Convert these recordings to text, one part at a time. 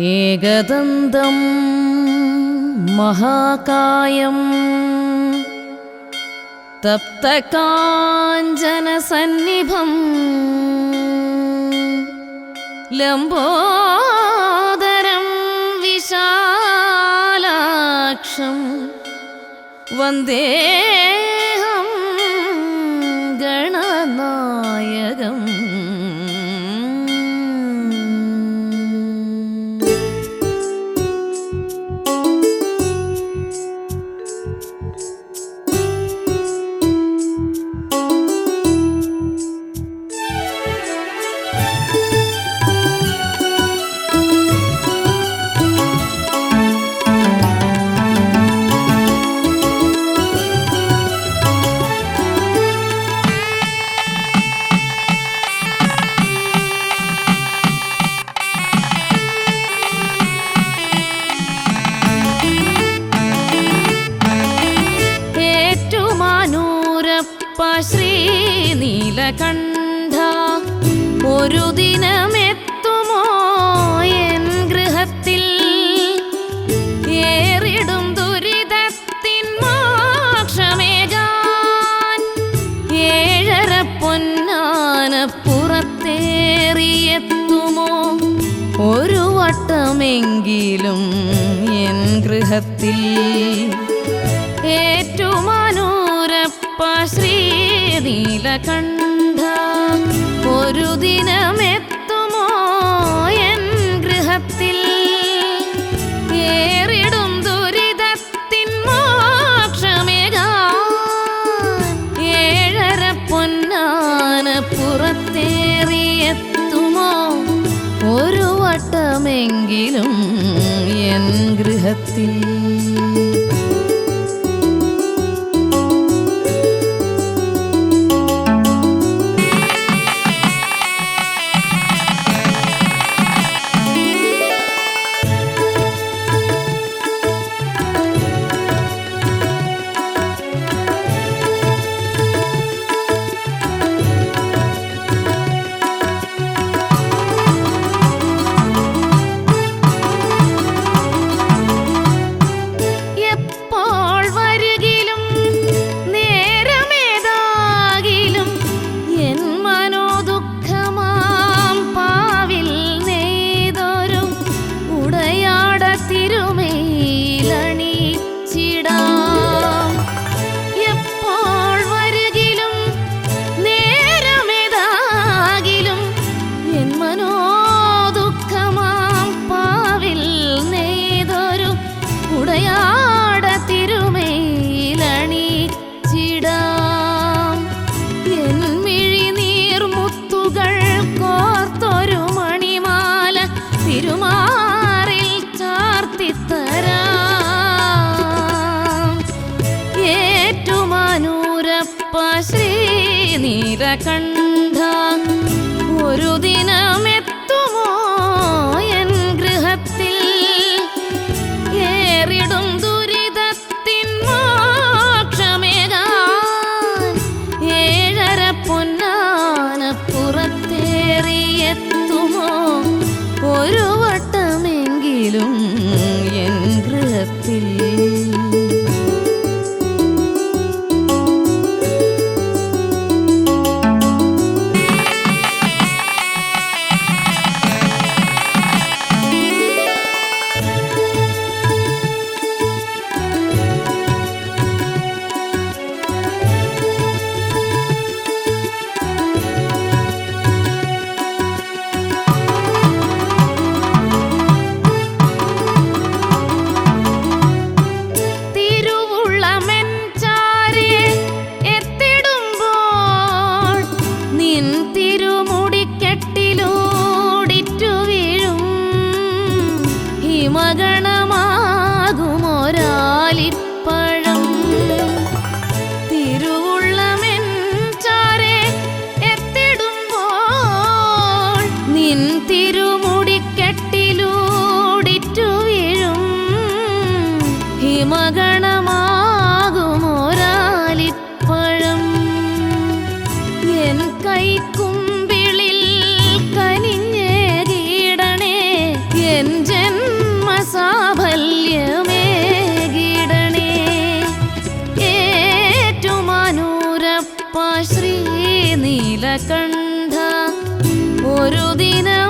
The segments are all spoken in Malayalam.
एकदन्तं महाकायं तप्तकाञ्जनसन्निभं लम्बोदरं विशालाक्षं वन्दे ഏറ്റുമാനൂരപ്പ ശ്രീ നീലകണ്ഠ ഒരു ദിനമെത്തുമോ എൻ ഗൃഹത്തിൽ? ഏറിടും ദുരിതത്തിൻ മോക്ഷമേകാൻ. ഏഴര പൊന്നാന പുറത്തേറിയെത്തുമോ? ഒരു വട്ടമെങ്കിലും എൻ ഗൃഹത്തിൽ. ഏറ്റുമാനൂരപ്പ ശ്രീ ഒരു ദിനമെത്തുമോ എൻ ഗൃഹത്തിൽ? ഏറിടും ദുരിതത്തിൻ മോക്ഷമേകാ ഏഴര പൊന്നാന പുറത്തേറിയെത്തുമോ? ഒരു വട്ടമെങ്കിലും എൻ ഗൃഹത്തിൽ. ഏറ്റുമാനൂരപ്പ ശ്രീ നീലകണ്ഠ ഒരു ദിനമെത്തുമോ എൻ ഗൃഹത്തിൽ? ഏറിടും ദുരിതത്തിൻ മോക്ഷമേകാൻ ഏഴര പൊന്നാന പുറത്തേറിയെത്തുമോ? ഒരു വട്ടമെങ്കിലും എൻ ഗൃഹത്തിൽ. സുമഗണമാകുമോരാലിപ്പഴം എൻ കൈക്കുമ്പിളിൽ കനിഞ്ഞേ കീടണേ എൻ ജന്മസാഫല്യമേ കീടണേ ഏറ്റുമാനൂരപ്പ ശ്രീ നീലകണ്ഠ ഒരു ദിനം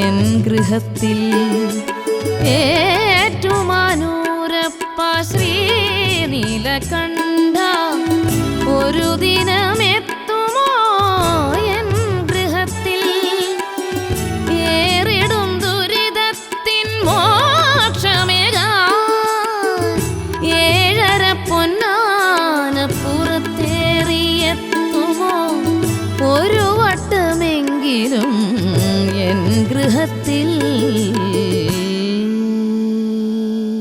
എൻ ഗൃഹത്തിൽ ഏറ്റുമാനൂരപ്പ ശ്രീ നീലകണ്ഠ ഒരു ദിനമെത്തുമോ എൻ ഗൃഹത്തിൽ? ഏറിടും ദുരിതത്തിൻ മോക്ഷമേക. ഏഴര പൊന്നാന പുറത്തേറിയെത്തുമോ ഒരു വട്ടമെങ്കിലും ഗൃഹത്തിൽ